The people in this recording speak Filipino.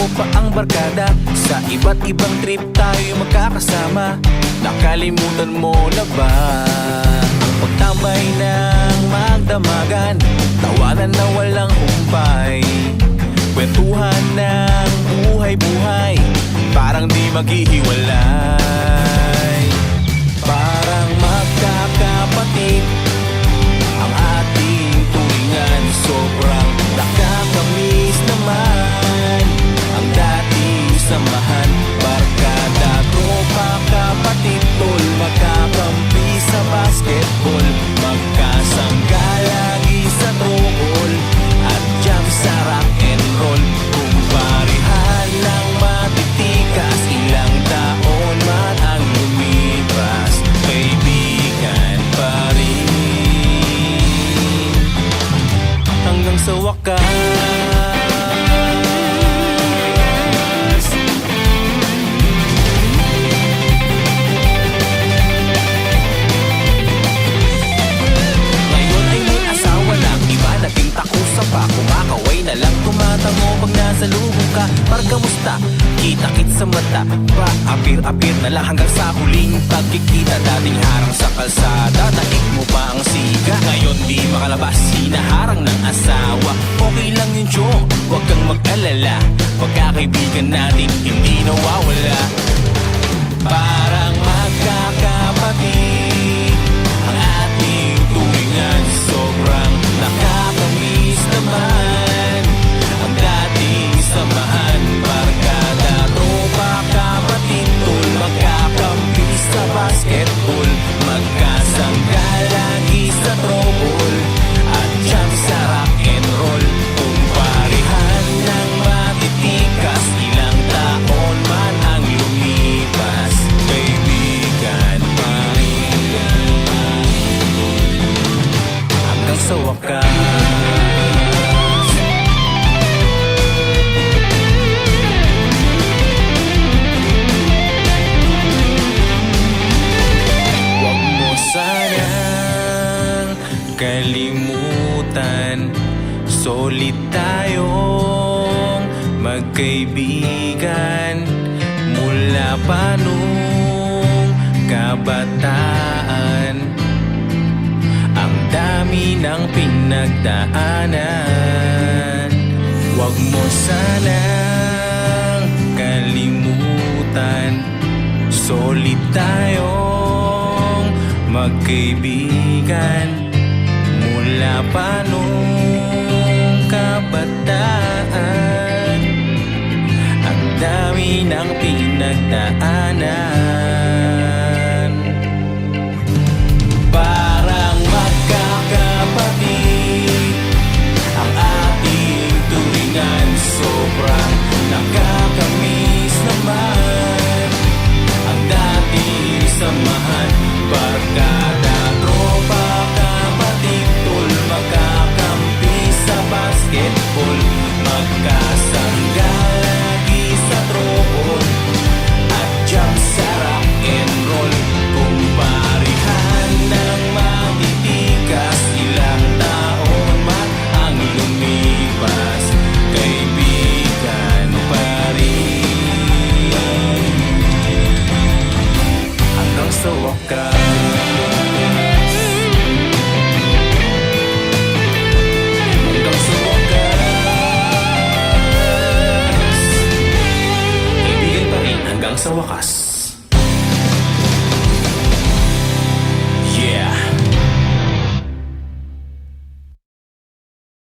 buo pa ang barkada. Sa iba't ibang trip tayo magkakasama. Nakalimutan mo na ba? Ang pagtambay ng magdamagan. Tawanan na walang humpay. Kwentuhan ng buhay-buhay. Parang di maghihiwalay Barkada, tropa, kapatid Tol, magkakampi sa basketball. Magkasangga lagi sa troll At jam sa rock and roll. Kung parihan ng matitikas Ilang taon man ang lumipas Kaibigan pa rin. Hanggang sa wakas Pag nasa lubong ka Par kamusta? Kita-kit sa mata. Pa-apir-apir na lang hanggang sa huling pagkikita. Dating harang sa kalsada Daig mo pa ang siga. Ngayon di makalabas Hinaharang ng asawa. Okay lang yun chong Huwag kang mag-alala. Pagkakaibigan natin Hindi nawawala. Parang magkakapatid kalimutan. Solid tayong magkaibigan. Mula pa nung kabataan. Ang dami ng pinagdaanan. Huwag mo sanang kalimutan. Solid tayong magkaibigan Mula pa nung Yeah.